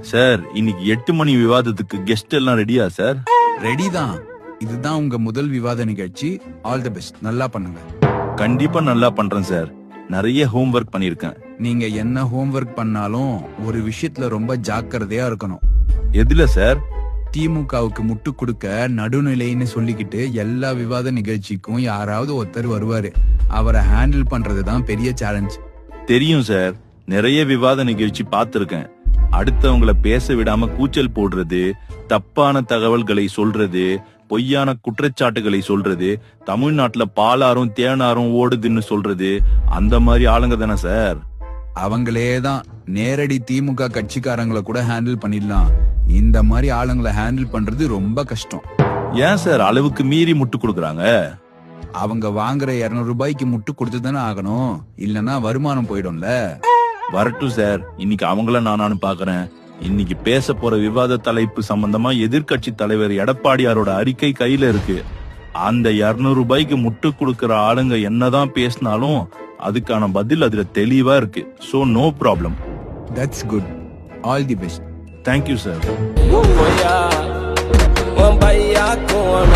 Sir இன்னைக்கு எட்டு மணி விவாதத்துக்கு கெஸ்ட் எல்லாம் ரெடியா சார்? ரெடி தான் இதுதான் உங்க முதல் விவாத நிகழ்ச்சி. ஆல் தி பெஸ்ட் நல்லா பண்ணுங்க. கண்டிப்பா நல்லா பண்றேன் சார். நிறைய ஹோம்ஒர்க் பண்ணிருக்கேன் நீங்க என்ன ஹோம்ஒர்க் பண்ணாலும் ஒரு விஷயத்துல ரொம்ப ஜாக்கிரதையா இருக்கணும். எதுல சார்? திமுகவுக்கு முட்டு கொடுக்க நடுநிலைன்னு சொல்லிக்கிட்டு எல்லா விவாத நிகழ்ச்சிக்கும் யாராவது ஒருத்தர் வருவாரு. அவரை ஹேண்டில் பண்றதுதான் பெரிய சேலஞ்ச் தெரியும் சார். நிறைய விவாத நிகழ்ச்சி பார்த்திருக்கேன். அடுத்தவங்கள பேச விடாம கூச்சல் போடுறது தப்பான தகவல்களை சொல்றது பொய்யான குற்றச்சாட்டுகளை சொல்றது தமிழ்நாட்டுல பாலாரும் தேனாரும் ஓடுதுன்னு சொல்றது அந்த மாதிரி ஆளுங்க தானே சார்? அவங்களே தான் நேரடி திமுக கட்சிக்காரங்களை கூட ஹேண்டில் பண்ணிடலாம். இந்த மாதிரி ஆளுங்களை ஹேண்டில் பண்றது ரொம்ப கஷ்டம். ஏன் சார் அளவுக்கு மீறி முட்டு கொடுக்கறாங்க? அவங்க வாங்குற 200 ரூபாய்க்கு முட்டு கொடுத்து தானே ஆகணும். இல்லனா வருமானம் போயிடும்ல. வரட்டும் சார். இன்னைக்கு அவங்கள நானானு பாக்குறேன். இன்னைக்கு பேச போற விவாத தலைப்பு சம்பந்தமா எதிர்க்கட்சி தலைவர் எடப்பாடியாரோட அறிக்கை கையில இருக்கு. அந்த 200 ரூபாய்க்கு முட்டு கொடுக்கற ஆளுங்க என்னதான் பேசினாலும் அதுக்கான பதில் அதுல தெளிவா இருக்கு. So no problem that's good all the best thank you sir One bye, yeah, go on,